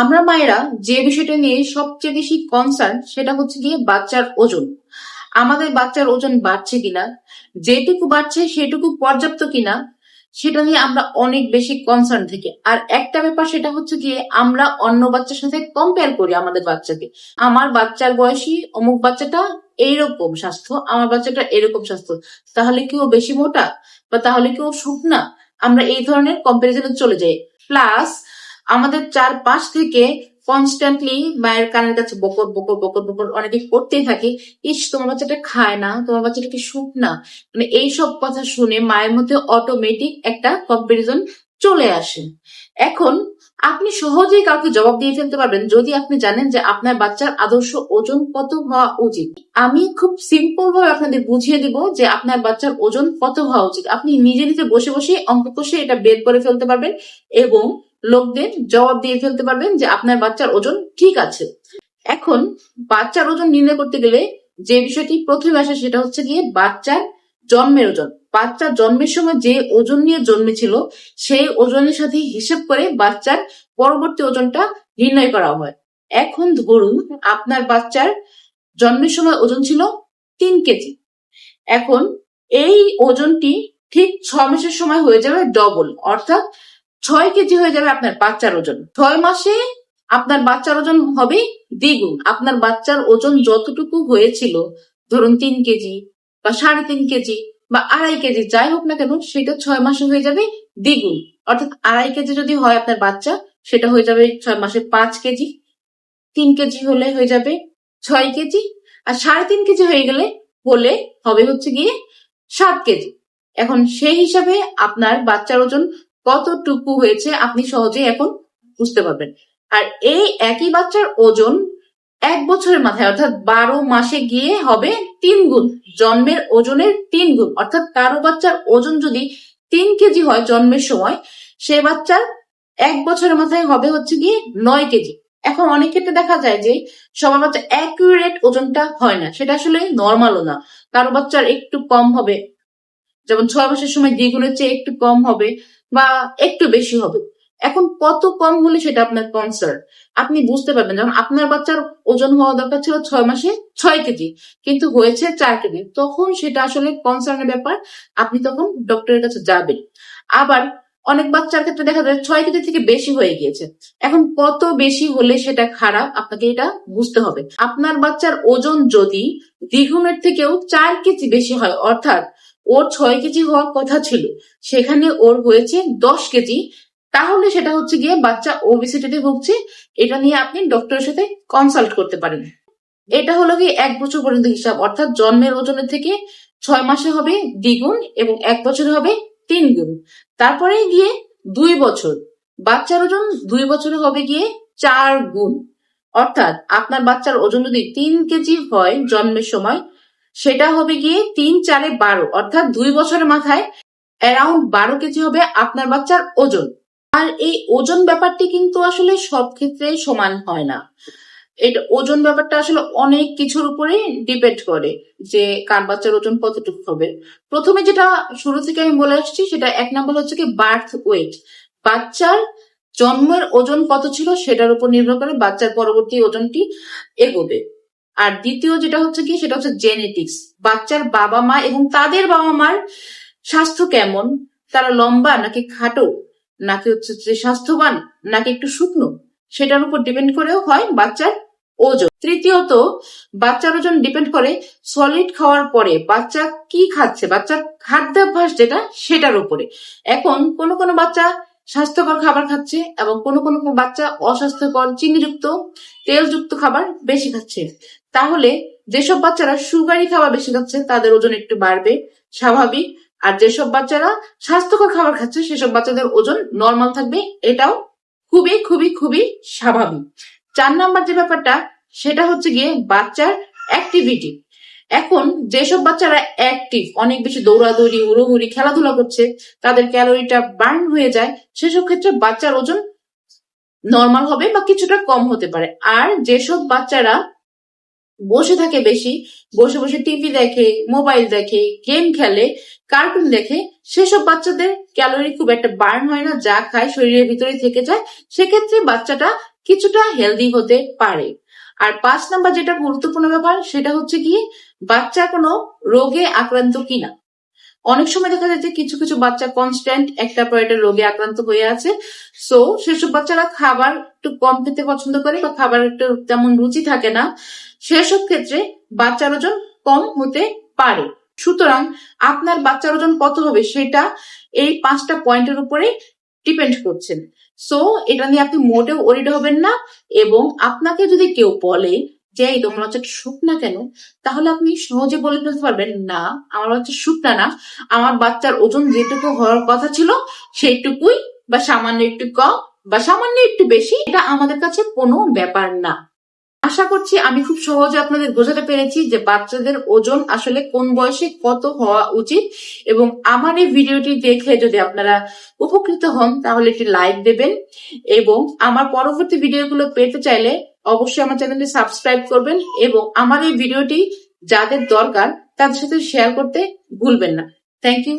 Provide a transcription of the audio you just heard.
আমরা মায়েরা যে বিষয়টা নিয়ে সবচেয়ে বেশি কনসার্ন সেটা হচ্ছে গিয়ে বাচ্চার ওজন। আমাদের বাচ্চার ওজন বাড়ছে কিনা, যেটুকু বাড়ছে সেটুকু পর্যাপ্ত কিনা, সেটা নিয়ে আমরা অনেক বেশি কনসার্ন থাকি। আর একটা ব্যাপার সেটা হচ্ছে গিয়ে আমরা অন্য বাচ্চার সাথে কম্পেয়ার করি আমাদের বাচ্চাকে। আমার বাচ্চার বয়সী, অমুক বাচ্চাটা এইরকম স্বাস্থ্য, আমার বাচ্চাটা এরকম স্বাস্থ্য, তাহলে কি ও বেশি মোটা? বা তাহলে কি ও শুকনা? আমরা এই ধরনের কম্পারিজনে চলে যাই। প্লাস আমাদের চারপাশ থেকে কনস্ট্যান্টলি মায়ের কানের কাছে বকর বকর বকর বকর অনেকে করতেই থাকে। ইস, তোমার বাচ্চাটা খায় না, তোমার বাচ্চাটা কি সুখ না? মানে এইসব কথা শুনে মায়ের মধ্যে অটোমেটিক একটা কম্পারিজন চলে আসে। এখন আপনি সহজেই কাউকে জবাব দিয়ে ফেলতে পারবেন যদি আপনি জানেন যে আপনার বাচ্চার আদর্শ ওজন কত হওয়া উচিত। আমি খুব সিম্পল ভাবে আপনাদের বুঝিয়ে দিব যে আপনার বাচ্চার ওজন কত হওয়া উচিত। আপনি নিজে নিজে বসে বসে অঙ্ক কষে এটা বের করে ফেলতে পারবেন এবং লোকদের জবাব দিয়ে ফেলতে পারবেন যে আপনার বাচ্চার ওজন ঠিক আছে। এখন বাচ্চার ওজন নির্ণয় করতে গেলে যে বিষয়টি প্রথমে আসে সেটা হচ্ছে গিয়ে বাচ্চার জন্মের ওজন। বাচ্চা জন্মের সময় যে ওজন নিয়ে জন্মেছিল, সেই ওজনের সাথে হিসেব করে বাচ্চার পরবর্তী ওজনটা নির্ণয় করা হয়। এখন ধরুন আপনার বাচ্চার জন্মের সময় ওজন ছিল তিন কেজি। এখন এই ওজনটি ঠিক ছ মাসের সময় হয়ে যাবে ডবল অর্থাৎ ছয় কেজি হয়ে যাবে আপনার বাচ্চার ওজন। ছয় মাসে আপনার বাচ্চার ওজন হবে দ্বিগুণ। আপনার বাচ্চার ওজন যতটুকু হয়েছিল, ধরুন তিন কেজি বা সাড়ে তিন কেজি বা আড়াই কেজি, যাই হোক না কেন, সেটা ছয় মাসে হয়ে যাবে দ্বিগুণ। অর্থাৎ আড়াই কেজি যদি হয় আপনার বাচ্চা, সেটা হয়ে যাবে ছয় মাসে পাঁচ কেজি। তিন কেজি হলে হয়ে যাবে ছয় কেজি আর সাড়ে তিন কেজি হয়ে গেলে, হলে হবে হচ্ছে গিয়ে সাত কেজি। এখন সেই হিসাবে আপনার বাচ্চার ওজন কতটুকু হয়েছে আপনি সহজেই এখন বুঝতে পারবেন। আর এই একই বাচ্চার ওজন এক বছরের মাথায়, অর্থাৎ বারো মাসে গিয়ে হবে তিন গুণ, জন্মের ওজনের তিন গুণ। অর্থাৎ কারও বাচ্চার ওজন যদি তিন কেজি হয় জন্মের সময়, সে বাচ্চার এক বছরের মাথায় হবে হচ্ছে গিয়ে নয় কেজি। এখন অনেক ক্ষেত্রে দেখা যায় যে সবার বাচ্চা অ্যাকুরেট ওজনটা হয় না, সেটা আসলে নর্মালও না। কারও বাচ্চার একটু কম হবে, যেমন ছয় মাসের সময় দ্বিগুণের চেয়ে একটু কম হবে বা একটু বেশি হবে। এখন কত কম হলে সেটা আপনার কনসার্ন আপনি বুঝতে পারবেন যেমন আপনার বাচ্চার ওজন হওয়া দরকার ছিল ছয় মাসে ছয় কেজি, কিন্তু হয়েছে চার কেজি, তখন সেটা আসলে কনসার্নের ব্যাপার। আপনি তখন ডক্টরের কাছে যাবেন। আবার অনেক বাচ্চার ক্ষেত্রে দেখা যায় ছয় কেজি থেকে বেশি হয়ে গিয়েছে। এখন কত বেশি হলে সেটা খারাপ? আপনাকে এটা বুঝতে হবে। আপনার বাচ্চার ওজন যদি দ্বিগুণের থেকেও চার কেজি বেশি হয়, অর্থাৎ ওর ছয় কেজি হওয়ার কথা ছিল। সেখানে ওর হয়েছে দশ কেজি। তাহলে সেটা হচ্ছে গিয়ে বাচ্চা ওবিসিটিতে ভুগছে। এটা নিয়ে আপনি ডক্টরের সাথে কনসাল্ট করতে পারেন। এটা হলো কি এক বছর পর্যন্ত হিসাব। অর্থাৎ জন্মের ওজনের থেকে ছয় মাসে হবে দ্বিগুণ এবং এক বছরে হবে তিন গুণ তারপরে গিয়ে দুই বছর। বাচ্চার ওজন দুই বছরে হবে গিয়ে চার গুণ অর্থাৎ আপনার বাচ্চার ওজন যদি তিন কেজি হয় জন্মের সময় সেটা হবে গিয়ে তিন চারে বারো, অর্থাৎ দুই বছরের মাথায় অ্যারাউন্ড বারো কেজি হবে আপনার বাচ্চার ওজন। আর এই ওজন ব্যাপারটি কিন্তু আসলে সব ক্ষেত্রে সমান হয় না। এটা ওজন ব্যাপারটা আসলে অনেক কিছুর উপরে ডিপেন্ড করে যে কার বাচ্চার ওজন কতটুকু হবে। প্রথমে যেটা শুরু থেকে আমি বলে আসছি, সেটা এক নম্বর হচ্ছে কি বার্থ ওয়েট বাচ্চার জন্মের ওজন কত ছিল সেটার উপর নির্ভর করে বাচ্চার পরবর্তী ওজনটি এগোবে। আর দ্বিতীয় যেটা হচ্ছে কি, সেটা হচ্ছে জেনেটিক্স বাচ্চার বাবা মা এবং তাদের বাবা মার স্বাস্থ্য কেমন? তারা লম্বা নাকি খাটো? নাকি হচ্ছে যে স্বাস্থ্যবান নাকি একটু শুকনো? সেটার উপর ডিপেন্ড করেও হয় বাচ্চার ওজন। তৃতীয়ত, বাচ্চার ওজন ডিপেন্ড করে সলিড খাওয়ার পরে বাচ্চা কি খাচ্ছে? বাচ্চার খাদ্যাভ্যাস যেটা, সেটার উপরে। এখন কোনো কোনো বাচ্চা স্বাস্থ্যকর খাবার খাচ্ছে এবং কোনো কোনো বাচ্চা অস্বাস্থ্যকর, চিনিযুক্ত, তেলযুক্ত খাবার বেশি খাচ্ছে। তাহলে যেসব বাচ্চারা সুগারি খাবার বেশি খাচ্ছে, তাদের ওজন একটু বাড়বে, স্বাভাবিক। আর যেসব বাচ্চারা স্বাস্থ্যকর খাবার খাচ্ছে, সেসব বাচ্চাদের ওজন নর্মাল থাকবে। এটাও খুবই খুবই খুবই স্বাভাবিক। চার নাম্বার যে ব্যাপারটা, সেটা হচ্ছে গিয়ে বাচ্চার অ্যাক্টিভিটি এখন যেসব বাচ্চারা অ্যাক্টিভ অনেক বেশি দৌড়াদৌড়ি উড়োহুড়ি খেলাধুলা করছে, তাদের ক্যালোরিটা বার্ন হয়ে যায়, সেসব ক্ষেত্রে বাচ্চার ওজন নর্মাল হবে বা কিছুটা কম হতে পারে। আর যেসব বাচ্চারা বসে থাকে বেশি, বসে বসে টিভি দেখে মোবাইল দেখে গেম খেলে কার্টুন দেখে, সেসব বাচ্চাদের ক্যালোরি খুব একটা বার্ন হয় না, যা খায় শরীরের ভিতরে থেকে যায়, সেক্ষেত্রে বাচ্চাটা কিছুটা হেলদি হতে পারে। আর পাঁচ নাম্বার যেটা গুরুত্বপূর্ণ ব্যাপার, সেটা হচ্ছে কি বাচ্চা কোনো রোগে আক্রান্ত কিনা। অনেক সময় দেখা যায় যে কিছু কিছু বাচ্চা কনস্ট্যান্ট একটা পর একটা রোগে আক্রান্ত হয়ে আছে। সো সেসব বাচ্চারা খাবার একটু কম খেতে পছন্দ করে বা খাবার একটু তেমন রুচি থাকে না। সেসব ক্ষেত্রে বাচ্চার ওজন কম হতে পারে। সুতরাং আপনার বাচ্চার ওজন কত হবে সেটা এই পাঁচটা পয়েন্টের উপরে ডিপেন্ড করছেন সো এটা নিয়ে আপনি মোটেও ওরিড হবেন না এবং আপনাকে যদি কেউ বলে যে এই তোমার বাচ্চাটা শুকনা কেন, তাহলে আপনি সহজে বলে ফেলতে পারবেন, না, আমার বাচ্চা শুকনা না, আমার বাচ্চার ওজন যেটুকু হওয়ার কথা ছিল, সেইটুকুই বা সামান্য একটু কম বা সামান্য একটু বেশি, এটা আমাদের কাছে কোনো ব্যাপার না। আশা করছি আমি খুব সহজে আপনাদের বোঝাতে পেরেছি যে বাচ্চাদের ওজন আসলে কোন বয়সে কত হওয়া উচিত এবং আমার এই ভিডিওটি দেখে যদি আপনারা উপকৃত হন, তাহলে একটি লাইক দেবেন এবং আমার পরবর্তী ভিডিওগুলো পেতে চাইলে অবশ্যই আমার চ্যানেলটি সাবস্ক্রাইব করবেন এবং আমার এই ভিডিওটি যাদের দরকার তাদের সাথে শেয়ার করতে ভুলবেন না। Thank you